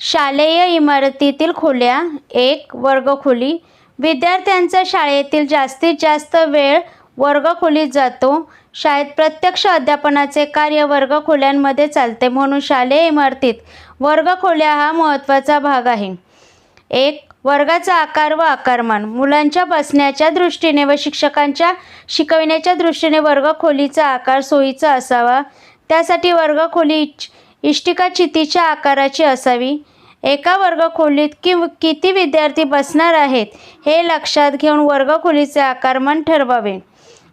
शालेय इमारतीतील खोल्या एक वर्गखोली. विद्यार्थ्यांचा शाळेतील जास्तीत जास्त वेळ वर्गखोलीत जातो. शाळेत प्रत्यक्ष अध्यापनाचे कार्य वर्गखोल्यांमध्ये चालते म्हणून शालेय इमारतीत वर्गखोल्या हा महत्त्वाचा भाग आहे. एक वर्गाचा आकार व आकारमान. मुलांच्या बसण्याच्या दृष्टीने व शिक्षकांच्या शिकविण्याच्या दृष्टीने वर्गखोलीचा आकार सोयीचा असावा. त्यासाठी वर्गखोली इष्टिका चितीच्या आकाराची असावी. एका वर्गखोलीत कि किती विद्यार्थी बसणार आहेत हे लक्षात घेऊन वर्गखोलीचे आकारमान ठरवावे.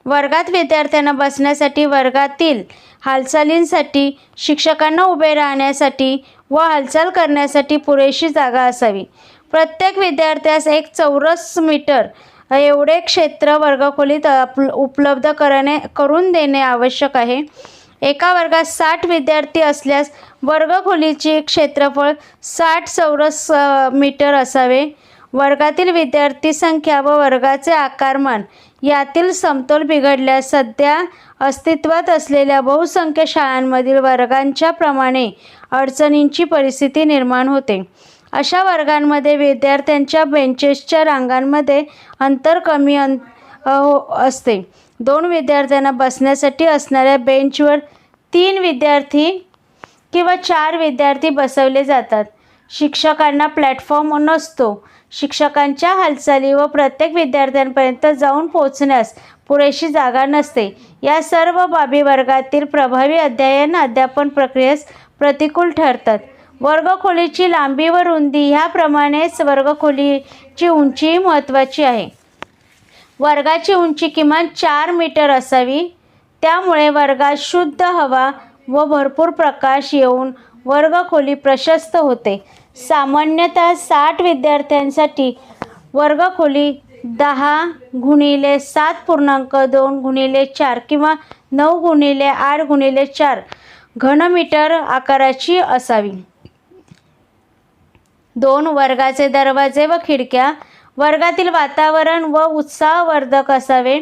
वर्गात विद्यार्थ्यांना बसण्यासाठी वर्गातील हालचालींसाठी शिक्षकांना उभे राहण्यासाठी व हालचाल करण्यासाठी पुरेशी जागा असावी. प्रत्येक विद्यार्थ्यास एक चौरस मीटर एवढे क्षेत्र वर्गखोलीत अप उपलब्ध करणे करून देणे आवश्यक आहे. एका वर्गात साठ विद्यार्थी असल्यास वर्गखोलीचे क्षेत्रफळ साठ चौरस मीटर असावे. वर्गातील विद्यार्थी संख्या व वर्गाचे आकारमान यातील समतोल बिघडल्यास सध्या अस्तित्वात असलेल्या बहुसंख्य शाळांमधील वर्गांच्या प्रमाणे अडचणींची परिस्थिती निर्माण होते. अशा वर्गांमध्ये विद्यार्थ्यांच्या बेंचेसच्या रांगांमध्ये अंतर कमी अं हो- असते. दोन विद्यार्थ्यांना बसण्यासाठी असणाऱ्या बेंचवर तीन विद्यार्थी किंवा चार विद्यार्थी बसवले जातात. शिक्षकांना प्लॅटफॉर्म नसतो. शिक्षकांच्या हालचाली व प्रत्येक विद्यार्थ्यांपर्यंत जाऊन पोहोचण्यास पुरेशी जागा नसते. या सर्व बाबी वर्गातील प्रभावी अध्ययन अध्यापन प्रक्रियेस प्रतिकूल ठरतात. वर्गखोलीची लांबी व रुंदी ह्याप्रमाणेच वर्गखोलीची उंचीही महत्त्वाची आहे. वर्गाची उंची किमान चार मीटर असावी. त्यामुळे वर्गात शुद्ध हवा व भरपूर प्रकाश येऊन वर्गखोली प्रशस्त होते. सामान्यतः साठ विद्यार्थ्यांसाठी वर्गखोली दहा गुणिले सात पूर्णांक दोन गुणिले चार किंवा नऊ गुणिले आठ गुणिले चार घनमीटर आकाराची असावी. दोन वर्गाचे दरवाजे व खिडक्या वर्गातील वातावरण व उत्साहवर्धक असावे.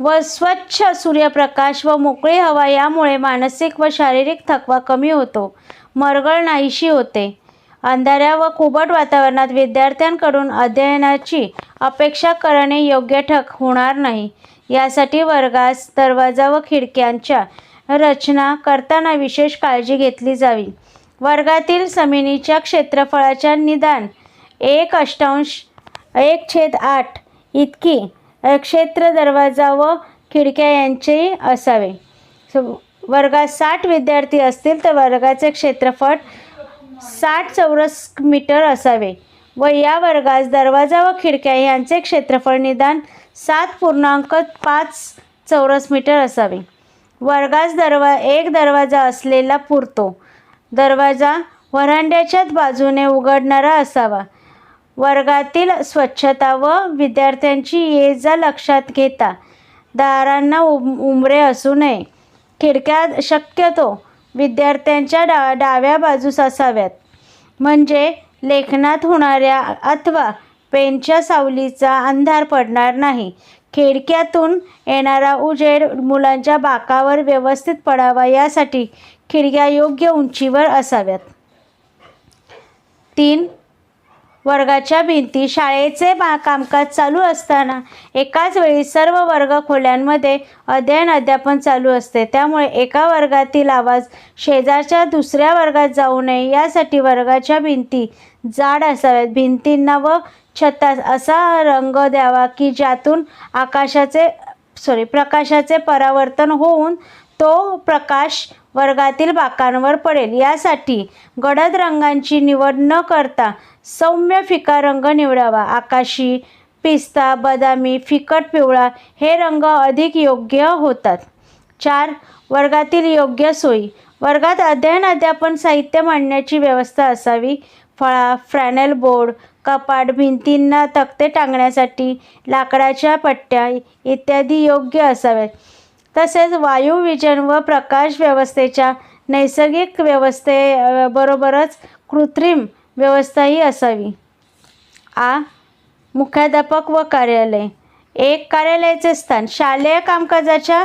व स्वच्छ सूर्यप्रकाश व मोकळी हवा यामुळे मानसिक व शारीरिक थकवा कमी होतो. मरगळ नाहीशी होते. अंधाऱ्या व कुबट वातावरणात विद्यार्थ्यांकडून अध्ययनाची अपेक्षा करणे योग्य ठक होणार नाही. यासाठी वर्गास दरवाजा व खिडक्यांच्या रचना करताना विशेष काळजी घेतली जावी. वर्गातील जमिनीच्या क्षेत्रफळाच्या निदान एक अष्टांश एक छेद आठ इतकी क्षेत्र दरवाजा व खिडक्या यांचेही असावे. सो वर्गात साठ विद्यार्थी असतील तर वर्गाचे क्षेत्रफळ साठ चौरस मीटर असावे व या वर्गास दरवाजा व खिडक्या यांचे क्षेत्रफळ निदान सात पूर्णांक पाच चौरस मीटर असावे. वर्गास दरवा एक दरवाजा असलेला पुरतो. दरवाजा व्हरांड्याच्याच बाजूने उघडणारा असावा. वर्गातील स्वच्छता व विद्यार्थ्यांची ये जा लक्षात घेता. दारांना उम उंबरे असू नये. खिडक्या शक्यतो विद्यार्थ्यांच्या डा डाव्या बाजूस असाव्यात. म्हणजे लेखनात होणाऱ्या अथवा पेनच्या सावलीचा अंधार पडणार नाही. खिडक्यातून येणारा उजेड मुलांच्या बाकावर व्यवस्थित पडावा यासाठी खिडक्या योग्य उंचीवर असाव्यात. तीन वर्गाच्या भिंती शाळेचे बा कामकाज चालू असताना एकाच वेळी सर्व वर्ग खोल्यांमध्ये अध्ययन अध्यापन चालू असते. त्यामुळे एका वर्गातील आवाज शेजारच्या दुसऱ्या वर्गात जाऊ नये यासाठी वर्गाच्या भिंती जाड असाव्यात. भिंतींना व छतास असा रंग द्यावा की ज्यातून आकाशाचे सॉरी प्रकाशाचे परावर्तन होऊन तो प्रकाश वर्गातील बाकांवर पडेल. यासाठी गडद रंगांची निवड न करता सौम्य फिका रंग निवडावा. आकाशी पिस्ता बदामी फिकट पिवळा हे रंग अधिक योग्य होतात. चार वर्गातील योग्य सोयी. वर्गात अध्ययन अध्यापन साहित्य मांडण्याची व्यवस्था असावी. फळा फ्रॅनेल बोर्ड कपाट भिंतींना तक्ते टांगण्यासाठी लाकडाच्या पट्ट्या इत्यादी योग्य असाव्यात. तसेच वायुविजन व प्रकाश व्यवस्थेच्या नैसर्गिक व्यवस्थे बरोबरच कृत्रिम व्यवस्थाही असावी. आ मुख्याध्यापक व कार्यालय. एक कार्यालयाचे स्थान. शालेय कामकाजाच्या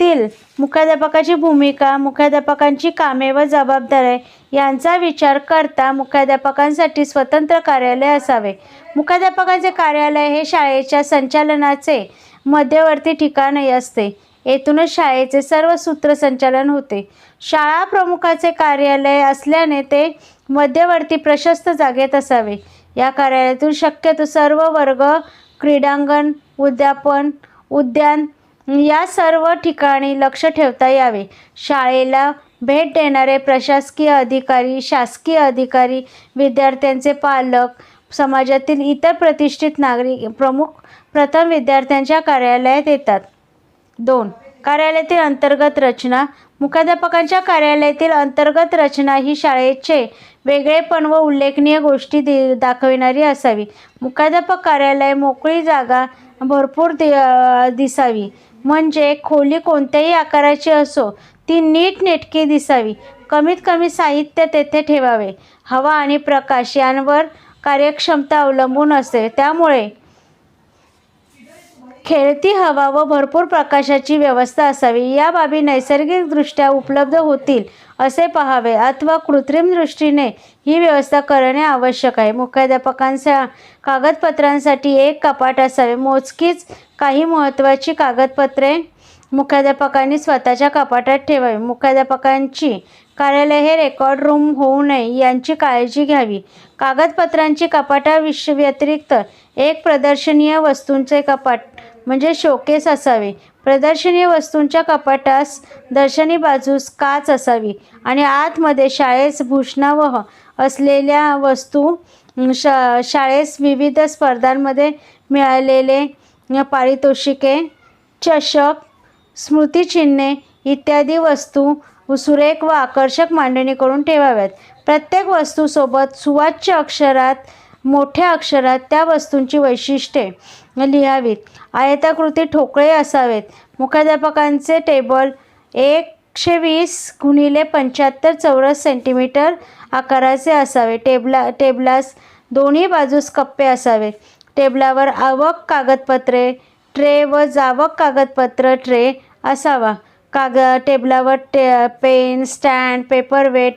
तील मुख्याध्यापकाची भूमिका मुख्याध्यापकांची कामे व जबाबदाऱ्या यांचा विचार करता मुख्याध्यापकांसाठी स्वतंत्र कार्यालय असावे. मुख्याध्यापकाचे कार्यालय हे शाळेच्या संचालनाचे मध्यवर्ती ठिकाणही असते. येथूनच शाळेचे सर्व सूत्रसंचालन होते. शाळा प्रमुखाचे कार्यालय असल्याने ते मध्यवर्ती प्रशस्त जागेत असावे. या कार्यालयातून शक्यतो सर्व वर्ग क्रीडांगण उद्यापन उद्यान या सर्व ठिकाणी लक्ष ठेवता यावे. शाळेला भेट देणारे प्रशासकीय अधिकारी शासकीय अधिकारी विद्यार्थ्यांचे पालक समाजातील इतर प्रतिष्ठित नागरिक प्रमुख प्रथम विद्यार्थ्यांच्या कार्यालयात येतात. दोन कार्यालयातील अंतर्गत रचना. मुख्याध्यापकांच्या कार्यालयातील अंतर्गत रचना ही शाळेचे वेगळेपण व उल्लेखनीय गोष्टी दि दाखविणारी असावी. मुख्याध्यापक कार्यालय मोकळी जागा भरपूर दि दिसावी. म्हणजे खोली कोणत्याही आकाराची असो ती नीटनेटकी दिसावी. कमीत कमी साहित्य तेथे ठेवावे. हवा आणि प्रकाश यांवर कार्यक्षमता अवलंबून असते त्यामुळे खेळती हवा व भरपूर प्रकाशाची व्यवस्था असावी. या बाबी नैसर्गिकदृष्ट्या उपलब्ध होतील असे पाहावे. अथवा कृत्रिम दृष्टीने ही व्यवस्था करणे आवश्यक आहे. मुख्याध्यापकांच्या कागदपत्रांसाठी एक कपाट असावे. मोजकीच काही महत्त्वाची कागदपत्रे मुख्याध्यापकांनी स्वतःच्या कपाटात ठेवावी. मुख्याध्यापकांची कार्यालय हे रेकॉर्ड रूम होऊ नये यांची काळजी घ्यावी. कागदपत्रांची कपाटाविष व्यतिरिक्त एक प्रदर्शनीय वस्तूंचे कपाट म्हणजे शोकेस असावे. प्रदर्शनीय वस्तूंच्या कपाटास दर्शनी बाजूस काच असावी आणि आतमध्ये शाळेस भूषणावह असलेल्या वस्तू शा शाळेस विविध स्पर्धांमध्ये मिळालेले पारितोषिके चषक स्मृतिचिन्हे इत्यादी वस्तू सुरेख व आकर्षक मांडणी करून ठेवाव्यात. प्रत्येक वस्तूसोबत सुवाच्य अक्षरात मोठ्या अक्षरात त्या वस्तूंची वैशिष्ट्ये लिहावीत. आयताकृती ठोकळे असावेत. मुख्याध्यापकांचे टेबल एकशे वीस गुणिले पंच्याहत्तर चौरस सेंटीमीटर आकाराचे असावे. टेबला टेबलास दोन्ही बाजूस कप्पे असावेत टेबलावर आवक कागदपत्रे ट्रे व जावक कागदपत्र ट्रे असावा. काग टेबलावर टे पेन स्टँड पेपरवेट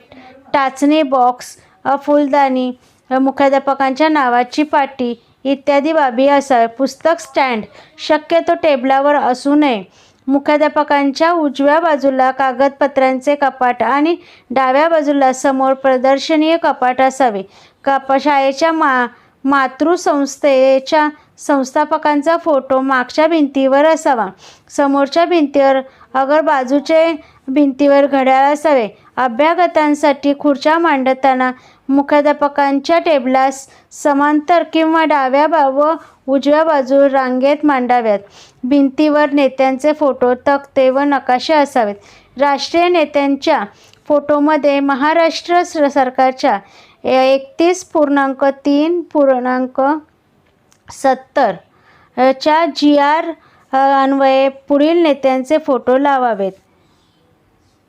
टाचणी बॉक्स फुलदाणी मुख्याध्यापकांच्या नावाची पाटी इत्यादी बाबी असाव्या पुस्तक स्टँड शक्यतो टेबलावर असू नये. मुख्याध्यापकांच्या उजव्या बाजूला कागदपत्रांचे कपाट आणि डाव्या बाजूला समोर प्रदर्शनीय कपाट असावे. कपा शाळेच्या मा मातृसंस्थेच्या संस्थापकांचा फोटो मागच्या भिंतीवर असावा. समोरच्या भिंतीवर अगर बाजूचे भिंतीवर घड्याळ असावे. अभ्यागतांसाठी खुर्च्या मांडताना मुख्याध्यापकांच्या टेबलास समांतर किंवा डाव्या बा व उजव्या बाजू रांगेत मांडाव्यात. भिंतीवर नेत्यांचे फोटो तक्ते व नकाशे असावेत. राष्ट्रीय नेत्यांच्या फोटोमध्ये महाराष्ट्र स- सरकारच्या एकतीस पूर्णांक तीन पूर्णांक सत्तर. च्या जी आर अन्वये पुढील नेत्यांचे फोटो लावावेत.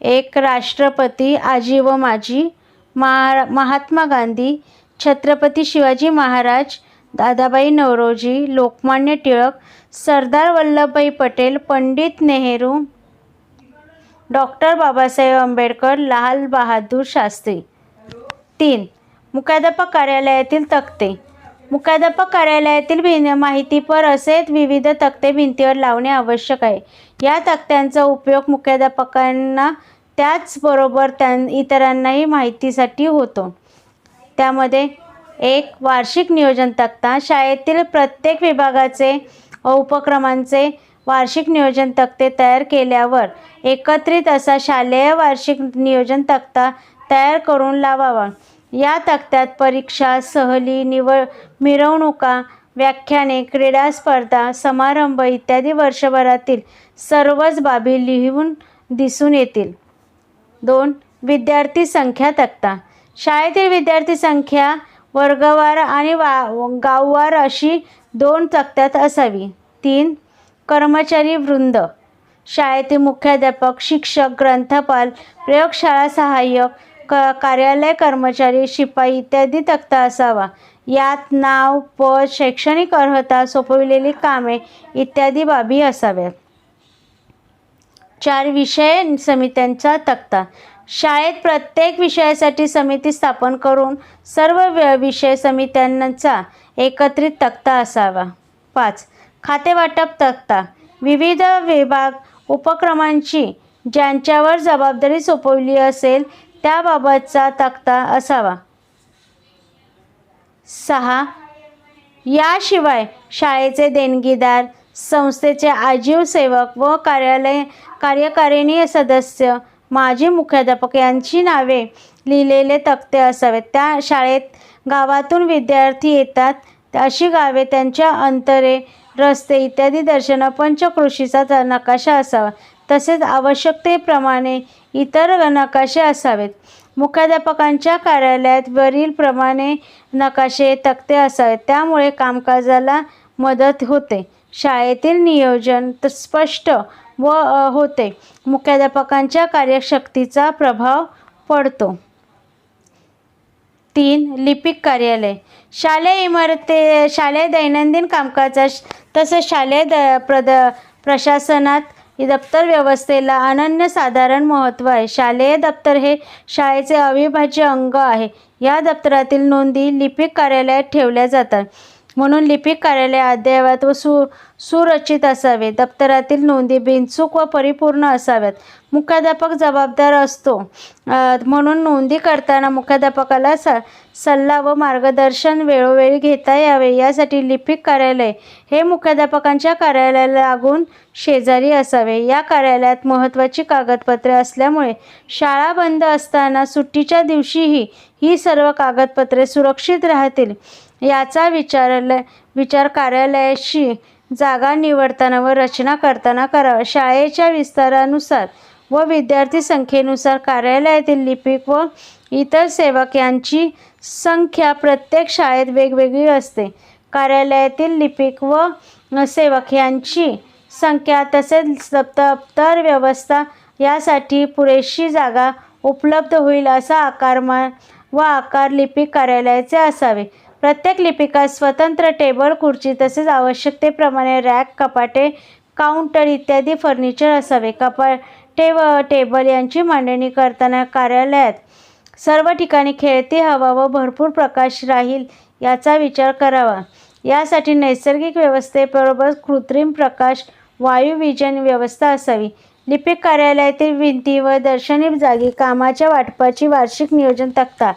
एक राष्ट्रपती आजी व माजी महा महात्मा गांधी छत्रपती शिवाजी महाराज दादाबाई नवरोजी लोकमान्य टिळक सरदार वल्लभभाई पटेल पंडित नेहरू डॉक्टर बाबासाहेब आंबेडकर लाल बहादूर शास्त्री. तीन मुख्याध्यापक कार्यालयातील तक्ते. मुख्याध्यापक कार्यालयातील भिन्न माहितीपर असे विविध तक्ते भिंतीवर लावणे आवश्यक आहे. या तक्त्यांचा उपयोग मुख्याध्यापकांना त्याचबरोबर त्या इतरांनाही माहितीसाठी होतो. त्यामध्ये एक वार्षिक नियोजन तक्ता. शाळेतील प्रत्येक विभागाचे उपक्रमांचे वार्षिक नियोजन तक्ते तयार केल्यावर एकत्रित असा शालेय वार्षिक नियोजन तक्ता तयार करून लावावा. या तक्त्यात परीक्षा सहली निवड मिरवणुका व्याख्याने क्रीडा स्पर्धा समारंभ इत्यादी वर्षभरातील सर्वच बाबी लिहून दिसून येतील. दोन विद्यार्थी संख्या तक्ता. शाळेतील विद्यार्थी संख्या वर्गवार आणि वा गाववार अशी दोन तक्त्यात असावी. तीन कर्मचारी वृंद. शाळेतील मुख्याध्यापक शिक्षक ग्रंथपाल प्रयोगशाळा सहाय्यक क कार्यालय कर्मचारी शिपाई इत्यादी तक्ता असावा. यात नाव पद शैक्षणिक अर्हता सोपविलेली कामे इत्यादी बाबी असाव्यात. चार विषय समित्यांचा तक्ता. शाळेत प्रत्येक विषयासाठी समिती स्थापन करून सर्व विषय समित्यांचा एकत्रित तक्ता असावा. पाच. खातेवाटप तक्ता. विविध विभाग उपक्रमांची ज्यांच्यावर जबाबदारी सोपवली असेल त्याबाबतचा तक्ता असावा. सहा. याशिवाय शाळेचे देणगीदार संस्थेचे आजीव सेवक व कार्यालय कार्यकारिणी सदस्य माजी मुख्याध्यापक यांची नावे लिहिलेले तक्ते असावेत. त्या शाळेत गावातून विद्यार्थी येतात. अशी गावे त्यांच्या अंतरे रस्ते इत्यादी दर्शनं पंचकृषीचा नकाशा असावा. तसेच आवश्यकतेप्रमाणे इतर नकाशे असावेत. मुख्याध्यापकांच्या कार्यालयात वरीलप्रमाणे नकाशे तक्ते असावेत. त्यामुळे कामकाजाला मदत होते. शाळेतील नियोजन त- स्पष्ट व होते. मुख्याध्यापकांच्या कार्यशक्तीचा प्रभाव पडतो. तीन लिपिक कार्यालय. शालेय इमारती शालेय दैनंदिन कामकाजात तसेच शालेय द प्रद प्रशासनात दप्तर व्यवस्थेला अनन्यसाधारण महत्त्व आहे. शालेय दप्तर हे शाळेचे अविभाज्य अंग आहे. या दप्तरातील नोंदी लिपिक कार्यालयात ठेवल्या जातात. म्हणून लिपिक कार्यालय अद्ययावत व सु सुरचित असावे. दप्तरातील नोंदी बिनचूक व परिपूर्ण असाव्यात. मुख्याध्यापक जबाबदार असतो. म्हणून नोंदी करताना मुख्याध्यापकाला स सल्ला व मार्गदर्शन वेळोवेळी घेता यावे. यासाठी लिपिक कार्यालय हे मुख्याध्यापकांच्या कार्यालयाला लागून शेजारी असावे. या कार्यालयात महत्त्वाची कागदपत्रे असल्यामुळे शाळा बंद असताना सुट्टीच्या दिवशीही ही सर्व कागदपत्रे सुरक्षित राहतील याचा विचार विचार कार्यालयाशी जागा निवडताना व रचना करताना करावा. शाळेच्या विस्तारानुसार व विद्यार्थी संख्येनुसार कार्यालयातील लिपिक व इतर सेवक यांची संख्या प्रत्येक शाळेत वेगवेगळी असते. कार्यालयातील लिपिक व सेवक यांची संख्या तसेच दप्तर व्यवस्था यासाठी पुरेशी जागा उपलब्ध होईल असा आकारमान व आकार लिपिक कार्यालयाचे असावे. प्रत्येक लिपिकास स्वतंत्र टेबल खुर्ची तसेच आवश्यकतेप्रमाणे रॅक कपाटे काउंटर इत्यादी फर्निचर असावे. कपा व टेबल यांची मांडणी करताना कार्यालयात सर्व ठिकाणी खेळती हवा व भरपूर प्रकाश राहील याचा विचार करावा. यासाठी नैसर्गिक व्यवस्थेबरोबर कृत्रिम प्रकाश वायुविजन व्यवस्था असावी. लिपिक कार्यालयातील भिंती व दर्शनी जागी कामाच्या वाटपाची वार्षिक नियोजन तक्ता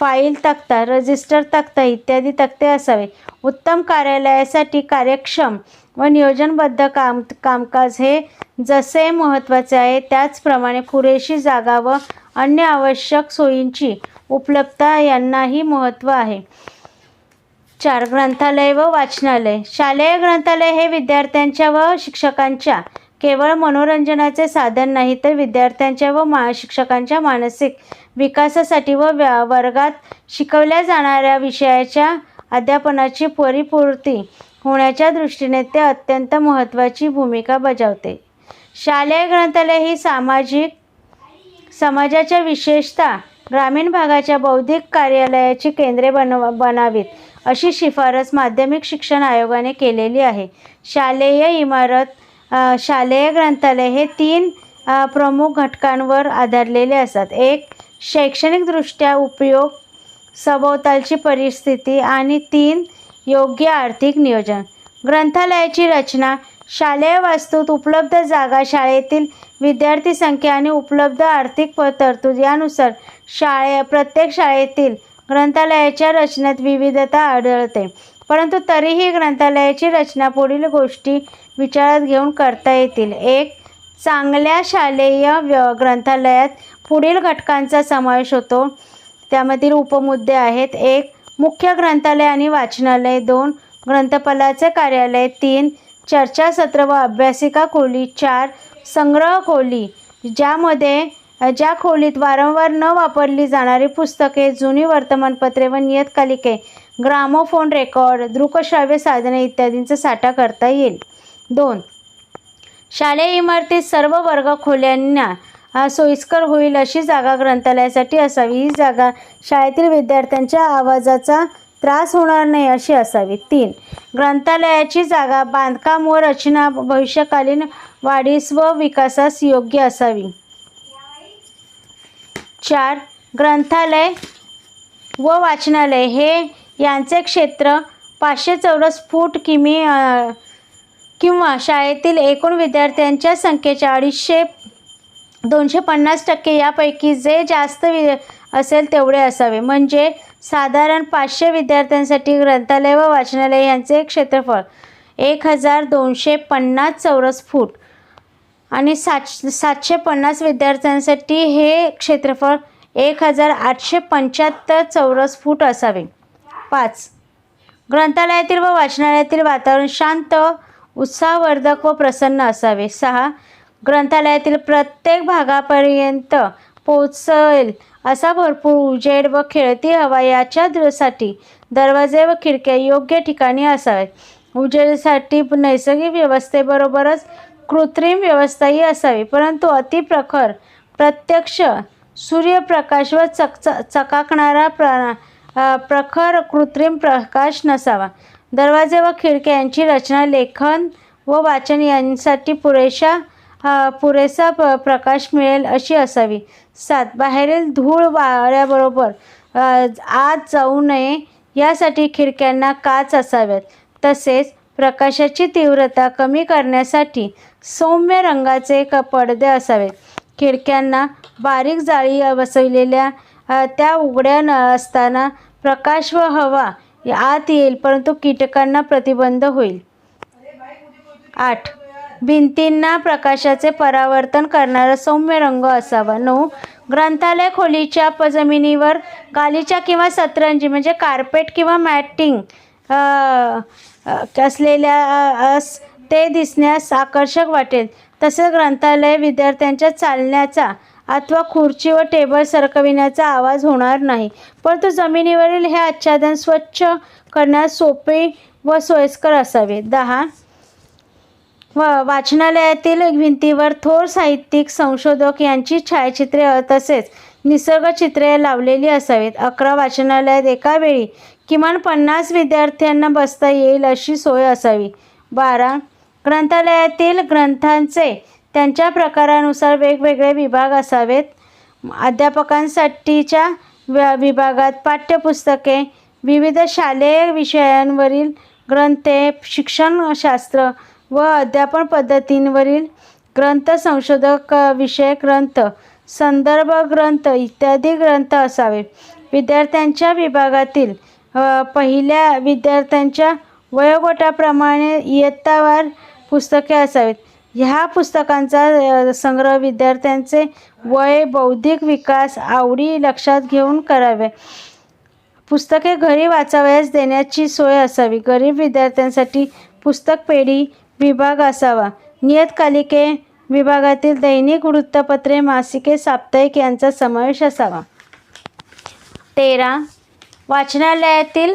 फाईल तक्ता रजिस्टर तक्ता इत्यादी तक्ते असावे. उत्तम कार्यालयासाठी कार्यक्षम व नियोजनबद्ध काम कामकाज हे जसे महत्त्वाचे आहे त्याचप्रमाणे पुरेशी जागा व अन्य आवश्यक सोयींची उपलब्धता यांनाही महत्त्व आहे. चार ग्रंथालय व वाचनालय. शालेय ग्रंथालय हे विद्यार्थ्यांच्या व शिक्षकांच्या केवळ मनोरंजनाचे साधन नाही तर विद्यार्थ्यांच्या व मा शिक्षकांच्या मानसिक विकासासाठी व व्या वर्गात शिकवल्या जाणाऱ्या विषयाच्या अध्यापनाची परिपूर्ती होण्याच्या दृष्टीने ते अत्यंत महत्त्वाची भूमिका बजावते. शालेय ग्रंथालय ही सामाजिक समाजाच्या विशेषतः ग्रामीण भागाच्या बौद्धिक कार्यालयाची केंद्रे बनव बनावीत अशी शिफारस माध्यमिक शिक्षण आयोगाने केलेली आहे. शालेय इमारत शालेय ग्रंथालय हे तीन प्रमुख घटकांवर आधारलेले असतात. एक शैक्षणिकदृष्ट्या उपयोग सभोवतालची परिस्थिती आणि तीन योग्य आर्थिक नियोजन. ग्रंथालयाची रचना शालेय वास्तूत उपलब्ध जागा शाळेतील विद्यार्थी संख्या आणि उपलब्ध आर्थिक प- तरतूद यानुसार शाळे प्रत्येक शाळेतील ग्रंथालयाच्या रचनेत विविधता आढळते. परंतु तरीही ग्रंथालयाची रचना पुढील गोष्टी विचारात घेऊन करता येतील. एक चांगल्या शालेय व्य ग्रंथालयात पुढील घटकांचा समावेश होतो. त्यामधील उपमुद्दे आहेत. एक मुख्य ग्रंथालय आणि वाचनालय. दोन ग्रंथपालाचे कार्यालय. तीन चर्चासत्र व अभ्यासिका खोली चार संग्रह खोली ज्यामध्ये ज्या खोलीत वारंवार न वापरली जाणारी पुस्तके जुनी वर्तमानपत्रे व नियतकालिके ग्रामोफोन रेकॉर्ड दृकश्राव्य साधने इत्यादींचा साठा करता येईल. दोन शालेय इमारतीत सर्व वर्ग खोल्यांना सोयीस्कर होईल अशी जागा ग्रंथालयासाठी असावी. ही जागा शाळेतील विद्यार्थ्यांच्या आवाजाचा त्रास होणार नाही अशी असावी. तीन ग्रंथालयाची जागा बांधकाम व रचना भविष्यकालीन वाढीस व विकासास योग्य असावी. चार ग्रंथालय व वाचनालय हे यांचे क्षेत्र पाचशे चौरस फूट किमी किंवा शाळेतील एकूण विद्यार्थ्यांच्या संख्येच्या अडीचशे दोनशे पन्नास टक्के यापैकी जे जास्त वि असेल तेवढे असावे. म्हणजे साधारण पाचशे विद्यार्थ्यांसाठी ग्रंथालय व वाचनालय यांचे क्षेत्रफळ एक हजार दोनशे पन्नास चौरस फूट. आणि सात सातशे पन्नास विद्यार्थ्यांसाठी हे क्षेत्रफळ एक हजार आठशे पंच्याहत्तर चौरस फूट असावे. पाच. ग्रंथालयातील व वाचनालयातील वातावरण शांत उत्साहवर्धक व प्रसन्न असावे. सहा. ग्रंथालयातील प्रत्येक भागापर्यंत पोचेल असा भरपूर उजेड व खेळती हवा याच्यासाठी दरवाजे व खिडक्या योग्य ठिकाणी असाव्यात. उजेडसाठी नैसर्गिक व्यवस्थेबरोबरच कृत्रिम व्यवस्थाही असावी परंतु अतिप्रखर प्रत्यक्ष सूर्यप्रकाश व चक चकाकणारा प्र प्रखर कृत्रिम प्रकाश नसावा. दरवाजे व खिडक्या यांची रचना लेखन व वाचन यांसाठी पुरेशा पुरेसा प प्रकाश मिळेल अशी असावी. सात. बाहेरील धूळ वाऱ्याबरोबर आत जाऊ नये यासाठी खिडक्यांना काच असाव्यात तसेच प्रकाशाची तीव्रता कमी करण्यासाठी सौम्य रंगाचे क पडदे असावेत. खिडक्यांना बारीक जाळी बसवलेल्या त्या उघड्या न असताना प्रकाश व हवा आत येईल परंतु कीटकांना प्रतिबंध होईल. आठ. भिंतींना प्रकाशाचे परावर्तन करणारा सौम्य रंग असावा. नऊ ग्रंथालय खोलीच्या प जमिनीवर गालीच्या किंवा सतरंजी म्हणजे कार्पेट किंवा मॅटिंग असलेल्या अस ते दिसण्यास आकर्षक वाटेल. तसेच ग्रंथालय विद्यार्थ्यांच्या चालण्याचा अथवा खुर्ची व टेबल सरकविण्याचा आवाज होणार नाही. परंतु जमिनीवरील हे आच्छादन स्वच्छ करण्यास सोपे व सोयीस्कर असावे. दहा व वाचनालयातील भिंतीवर थोर साहित्यिक संशोधक यांची छायाचित्रे तसेच निसर्गचित्रे लावलेली असावीत. अकरा वाचनालयात एका वेळी किमान पन्नास विद्यार्थ्यांना बसता येईल अशी सोय असावी. बारा. ग्रंथालयातील ग्रंथांचे त्यांच्या प्रकारानुसार वेगवेगळे विभाग असावेत. अध्यापकांसाठीच्या व्य- विभागात पाठ्यपुस्तके विविध शालेय विषयांवरील ग्रंथे शिक्षणशास्त्र व अध्यापन पद्धतींवरील ग्रंथ संशोधक विषय विषयक ग्रंथ संदर्भ ग्रंथ इत्यादी ग्रंथ असावे. विद्यार्थ्यांच्या विभागातील पहिल्या विद्यार्थ्यांच्या वयोगटाप्रमाणे इयत्तावार पुस्तके असावीत. ह्या पुस्तकांचा संग्रह विद्यार्थ्यांचे वय बौद्धिक विकास आवडी लक्षात घेऊन करावे. पुस्तके घरी वाचावयास देण्याची सोय असावी. गरीब विद्यार्थ्यांसाठी पुस्तक पेढी विभाग असावा. नियतकालिके विभागातील दैनिक वृत्तपत्रे मासिके साप्ताहिक यांचा समावेश असावा. तेरा. वाचनालयातील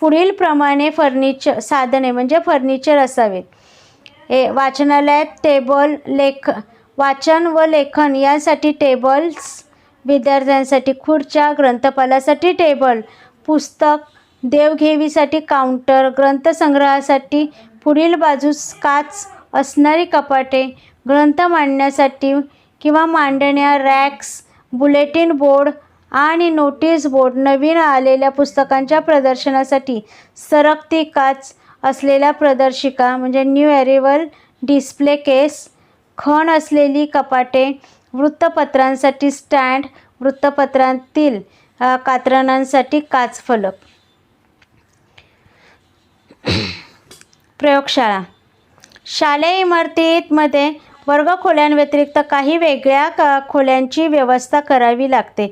पुढील प्रमाणे फर्निचर साधने म्हणजे फर्निचर असावेत. ए वाचनालयात टेबल लेख वाचन व लेखन यासाठी टेबल्स विद्यार्थ्यांसाठी खुर्च्या ग्रंथपालासाठी टेबल पुस्तक देवघेवीसाठी काउंटर ग्रंथसंग्रहासाठी पुढील बाजूस काच असणारी कपाटे ग्रंथ मांडण्यासाठी किंवा मांडण्या रॅक्स बुलेटिन बोर्ड आणि नोटीस बोर्ड नवीन आलेल्या पुस्तकांच्या प्रदर्शनासाठी सरकती काच असलेल्या प्रदर्शिका म्हणजे न्यू अरेवल डिस्प्ले केस खण असलेली कपाटे वृत्तपत्रांसाठी स्टँड वृत्तपत्रांतील कातरणांसाठी कात्रणांसाठी काच प्रयोगशाळा. शालेय इमारतीमध्ये वर्गखोल्यांव्यतिरिक्त काही वेगळ्या क खोल्यांची व्यवस्था करावी लागते.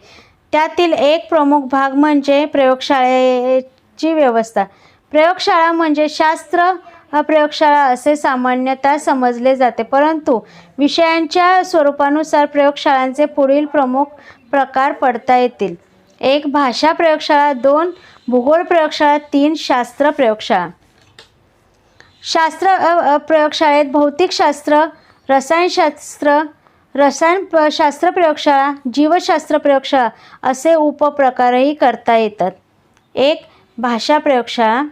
त्यातील एक प्रमुख भाग म्हणजे प्रयोगशाळेची व्यवस्था. प्रयोगशाळा म्हणजे शास्त्र प्रयोगशाळा असे सामान्यतः समजले जाते परंतु विषयांच्या स्वरूपानुसार प्रयोगशाळांचे पुढील प्रमुख प्रकार पडता येतील. एक भाषा प्रयोगशाळा दोन भूगोल प्रयोगशाळा तीन शास्त्र प्रयोगशाळा. शास्त्र प्रयोगशाळेत भौतिकशास्त्र रसायनशास्त्र रसायन शास्त्र प्रयोगशाळा जीवशास्त्र प्रयोगशाळा असे उपप्रकारही करता येतात. एक भाषा प्रयोगशाळा.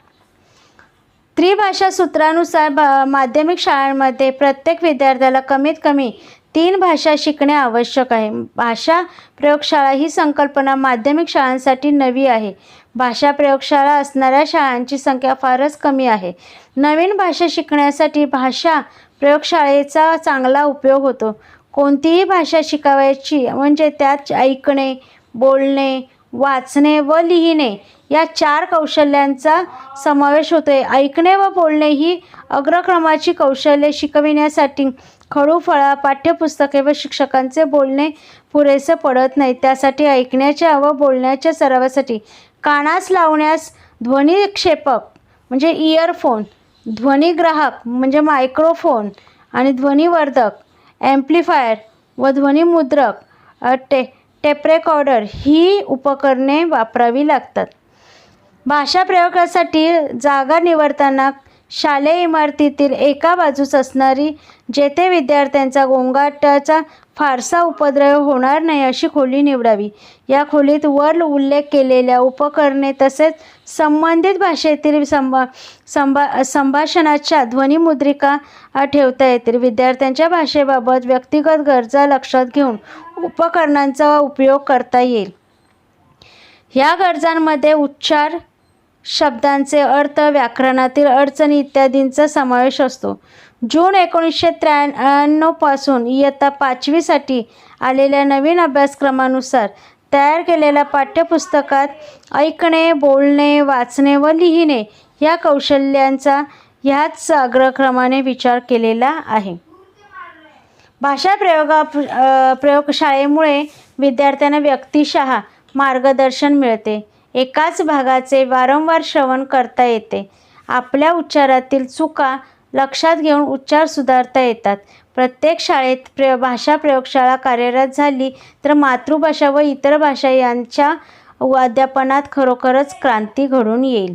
त्रिभाषा सूत्रानुसार भा माध्यमिक शाळांमध्ये प्रत्येक विद्यार्थ्याला कमीत कमी तीन भाषा शिकणे आवश्यक आहे. भाषा प्रयोगशाळा ही संकल्पना माध्यमिक शाळांसाठी नवी आहे. भाषा प्रयोगशाळा असणाऱ्या शाळांची संख्या फारच कमी आहे. नवीन भाषा शिकण्यासाठी भाषा प्रयोगशाळेचा चांगला उपयोग होतो. कोणतीही भाषा शिकावायची म्हणजे त्यात ऐकणे बोलणे वाचणे व लिहिणे या चार कौशल्यांचा समावेश होतो आहे ऐकणे व बोलणे ही अग्रक्रमाची कौशल्ये शिकविण्यासाठी खडूफळा पाठ्यपुस्तके व शिक्षकांचे बोलणे पुरेसे पडत नाही. त्यासाठी ऐकण्याच्या व बोलण्याच्या सरावासाठी कानास लावण्यास ध्वनिक्षेपक म्हणजे इयरफोन ध्वनिग्राहक म्हणजे मायक्रोफोन आणि ध्वनिवर्धक ॲम्प्लिफायर व ध्वनिमुद्रक टे टेप रेकॉर्डर ही उपकरणे वापरावी लागतात. भाषा प्रयोगासाठी जागा निवडताना शालेय इमारतीतील एका बाजूस असणारी जेथे विद्यार्थ्यांचा गोंगाटाचा फारसा उपद्रव होणार नाही अशी खोली निवडावी. या खोलीत वर उल्लेख केलेल्या उपकरणे तसेच संबंधित भाषेतील संभा संभा संभाषणाच्या ध्वनिमुद्रिका ठेवता येतील. विद्यार्थ्यांच्या भाषेबाबत व्यक्तिगत गरजा लक्षात घेऊन उपकरणांचा उपयोग करता येईल. ह्या गरजांमध्ये उच्चार शब्दांचे अर्थ व्याकरणातील अडचणी इत्यादींचा समावेश असतो. जून एकोणीसशे त्र्याण्णवपासून इयत्ता पाचवीसाठी आलेल्या नवीन अभ्यासक्रमानुसार तयार केलेल्या पाठ्यपुस्तकात ऐकणे बोलणे वाचणे व लिहिणे या कौशल्यांचा ह्याच अग्रक्रमाने विचार केलेला आहे. भाषा प्रयोगा प्रयोगशाळेमुळे विद्यार्थ्यांना व्यक्तिशः मार्गदर्शन मिळते. एकाच भागाचे वारंवार श्रवण करता येते. आपल्या उच्चारातील चुका लक्षात घेऊन उच्चार सुधारता येतात. प्रत्येक शाळेत प्र भाषा प्रयोगशाळा कार्यरत झाली तर मातृभाषा व इतर भाषा यांच्या अध्यापनात खरोखरच क्रांती घडून येईल.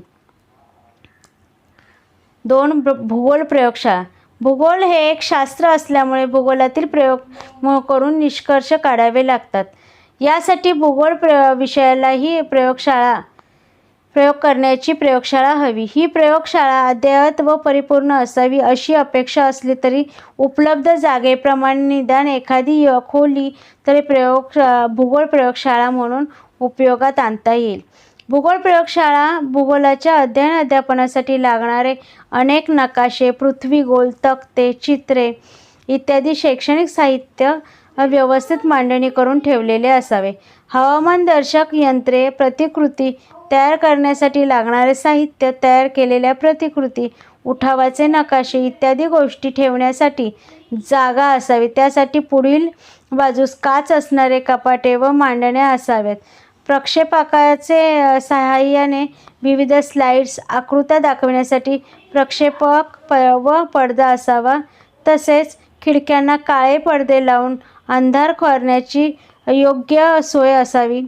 दोन भूगोल प्रयोगशाळा. भूगोल हे एक शास्त्र असल्यामुळे भूगोलातील प्रयोग करून निष्कर्ष काढावे लागतात. यासाठी भूगोल प्र विषयालाही प्रयोगशाळा प्रयोग करण्याची प्रयोगशाळा हवी. ही प्रयोगशाळा अद्ययावत व परिपूर्ण असावी अशी अपेक्षा असली तरी उपलब्ध जागेप्रमाणे निदान एखादी य- खोली तरी प्रयोग भूगोल प्रयोगशाळा म्हणून उपयोगात आणता येईल. भूगोल प्रयोगशाळा भूगोलाच्या अध्ययन अध्यापनासाठी लागणारे अनेक नकाशे पृथ्वीगोल तक्ते चित्रे इत्यादी शैक्षणिक साहित्य व्यवस्थित मांडणी करून ठेवलेले असावे. हवामानदर्शक यंत्रे प्रतिकृती तयार करण्यासाठी लागणारे साहित्य तयार केलेल्या प्रतिकृती उठावाचे नकाशे इत्यादी गोष्टी ठेवण्यासाठी जागा असावी. त्यासाठी पुढील बाजूस काच असणारे कपाटे व मांडण्या असाव्यात. प्रक्षेपकाचे सहाय्याने विविध स्लाइड्स आकृत्या दाखवण्यासाठी प्रक्षेपक प व पडदा असावा. तसेच खिडक्यांना काळे पडदे लावून अंधार करण्याची योग्य सोय असावी.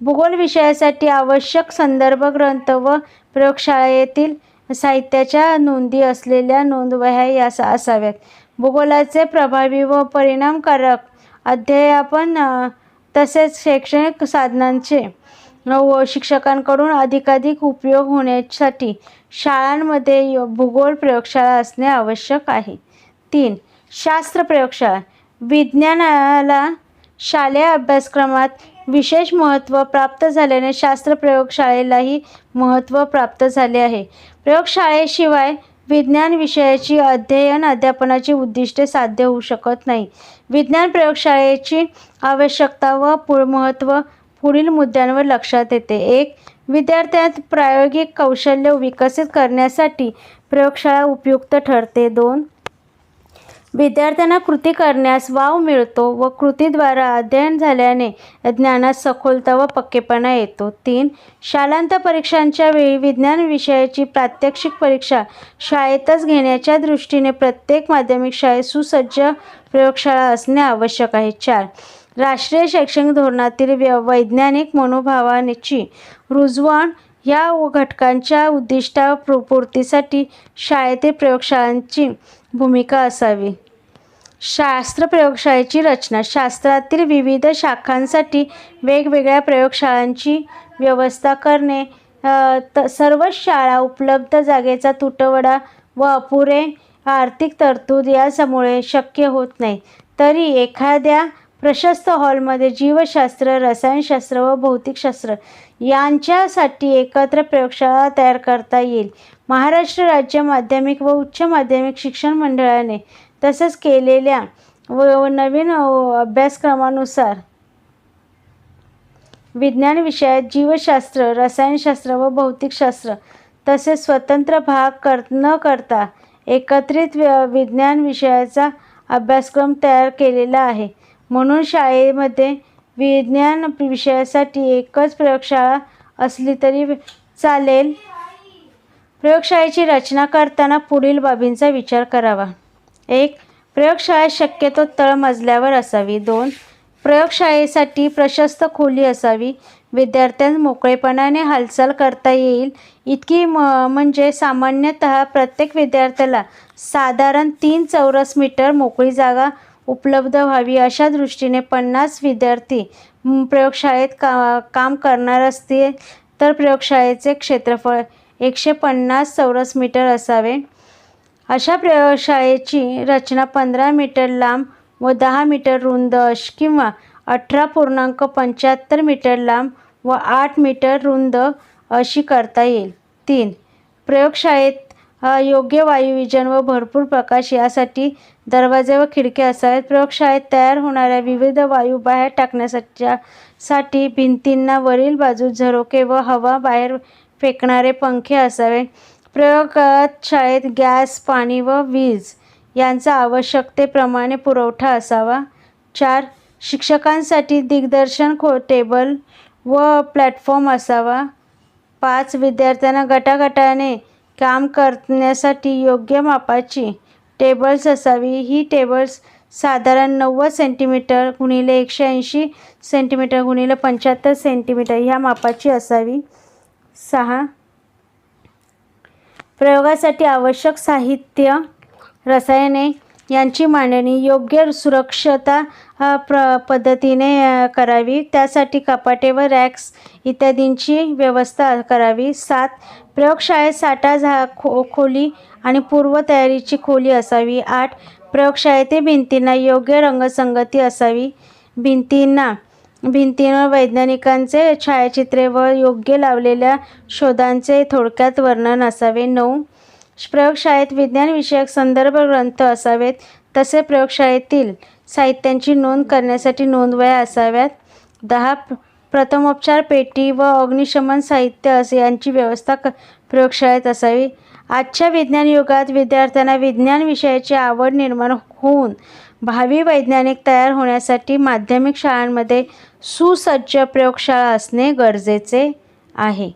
भूगोल विषयासाठी आवश्यक संदर्भ ग्रंथ व प्रयोगशाळेतील साहित्याच्या नोंदी असलेल्या नोंदवह्या या असाव्यात. भूगोलाचे प्रभावी व परिणामकारक अध्यापन तसेच शैक्षणिक साधनांचे व शिक्षकांकडून अधिकाधिक उपयोग होण्यासाठी शाळांमध्ये भूगोल प्रयोगशाळा असणे आवश्यक आहे. तीन शास्त्र प्रयोगशाळा. विज्ञानाला शालेय अभ्यासक्रमात विशेष महत्त्व प्राप्त झाल्याने शास्त्र प्रयोगशाळेलाही महत्त्व प्राप्त झाले आहे. प्रयोगशाळेशिवाय विज्ञान विषयाची अध्ययन अध्यापनाची उद्दिष्टे साध्य होऊ शकत नाही. विज्ञान प्रयोगशाळेची आवश्यकता व पु महत्त्व पुढील मुद्द्यांवर लक्षात येते. एक विद्यार्थ्यात प्रायोगिक कौशल्य विकसित करण्यासाठी प्रयोगशाळा उपयुक्त ठरते. दोन विद्यार्थ्यांना कृती करण्यास वाव मिळतो व कृतीद्वारा अध्ययन झाल्याने ज्ञानात सखोलता व पक्केपणा येतो. तीन शालांत परीक्षांच्या वेळी विज्ञान विषयाची प्रात्यक्षिक परीक्षा शाळेतच घेण्याच्या दृष्टीने प्रत्येक माध्यमिक शाळेत सुसज्ज प्रयोगशाळा असणे आवश्यक आहे. चार राष्ट्रीय शैक्षणिक धोरणातील व्य वैज्ञानिक मनोभावानेची रुजवण या घटकांच्या उद्दिष्टा पूर्तीसाठी शाळेतील प्रयोगशाळांची भूमिका असावी. शास्त्र प्रयोगशाळेची रचना. शास्त्रातील विविध शाखांसाठी वेगवेगळ्या प्रयोगशाळांची व्यवस्था करणे त सर्वच शाळा उपलब्ध जागेचा तुटवडा व अपुरे आर्थिक तरतूद यासमुळे शक्य होत नाही. तरी एखाद्या प्रशस्त हॉलमध्ये जीवशास्त्र रसायनशास्त्र व भौतिकशास्त्र यांच्यासाठी एकत्र प्रयोगशाळा तयार करता येईल. महाराष्ट्र राज्य माध्यमिक व उच्च माध्यमिक शिक्षण मंडळाने तसंच केलेल्या व नवीन अभ्यासक्रमानुसार विज्ञान विषयात जीवशास्त्र रसायनशास्त्र व भौतिकशास्त्र तसेच स्वतंत्र भाग कर न करता एकत्रित विज्ञान विषयाचा अभ्यासक्रम तयार केलेला आहे. म्हणून शाळेमध्ये विज्ञान विषयासाठी एकच प्रयोगशाळा असली तरी चालेल. प्रयोगशाळेची रचना करताना पुढील बाबींचा विचार करावा. एक प्रयोगशाळा शक्यतो तळमजल्यावर असावी. दोन प्रयोगशाळेसाठी प्रशस्त खोली असावी. विद्यार्थ्यांस मोकळेपणाने हालचाल करता येईल. इतकी म म्हणजे सामान्यतः प्रत्येक विद्यार्थ्याला साधारण तीन चौरस मीटर मोकळी जागा उपलब्ध व्हावी अशा दृष्टीने पन्नास विद्यार्थी प्रयोगशाळेत का काम करणार असतील तर प्रयोगशाळेचे क्षेत्रफळ एकशे पन्नास चौरस मीटर असावे. अशा प्रयोगशाळेची रचना पंधरा मीटर लांब व दहा मीटर रुंद अश किंवा अठरा पूर्णांक पंच्याहत्तर मीटर लांब व आठ मीटर रुंद अशी करता येईल. तीन प्रयोगशाळेत योग्य वायुविजन व भरपूर प्रकाश यासाठी दरवाजे व खिडक्या असावेत. प्रयोगशाळेत तयार होणाऱ्या विविध वायू बाहेर टाकण्याच्या साठी भिंतींना वरील बाजूस झरोके व हवा बाहेर फेकणारे पंखे असावे. प्रयोगात शाळेत गॅस पाणी व वीज यांचा आवश्यकतेप्रमाणे पुरवठा असावा. चार शिक्षकांसाठी दिग्दर्शन खो टेबल व प्लॅटफॉर्म असावा. पाच विद्यार्थ्यांना गटागटाने काम करण्यासाठी योग्य मापाची टेबल्स असावी. ही टेबल्स साधारण नव्वद सेंटीमीटर गुणिले एकशे ऐंशी सेंटीमीटर गुणिले पंच्याहत्तर सेंटीमीटर ह्या मापाची असावी. सहा. प्रयोगासाठी आवश्यक साहित्य रसायने यांची मांडणी योग्य सुरक्षता प्र पद्धतीने करावी. त्यासाठी कपाटे व रॅक्स इत्यादींची व्यवस्था करावी. सात प्रयोगशाळेत साठा झा खो खोली आणि पूर्वतयारीची खोली असावी. आठ प्रयोगशाळेतील भिंतींना योग्य रंगसंगती असावी. भिंतींना भिंतींवर वैज्ञानिकांचे छायाचित्रे व योग्य लावलेल्या शोधांचे थोडक्यात वर्णन असावे. नऊ प्रयोगशाळेत विज्ञानविषयक संदर्भ ग्रंथ असावेत तसे प्रयोगशाळेतील साहित्यांची नोंद करण्यासाठी नोंदवया असाव्यात. दहा प्रथमोपचार पेटी व अग्निशमन साहित्य असे यांची व्यवस्था क प्रयोगशाळेत असावी. आजच्या विज्ञान युगात विद्यार्थ्यांना विज्ञान विषयाची आवड निर्माण होऊन भावी वैज्ञानिक तयार होण्यासाठी माध्यमिक शाळांमध्ये सुसज्ज प्रयोगशाळा असणे गरजेचे आहे.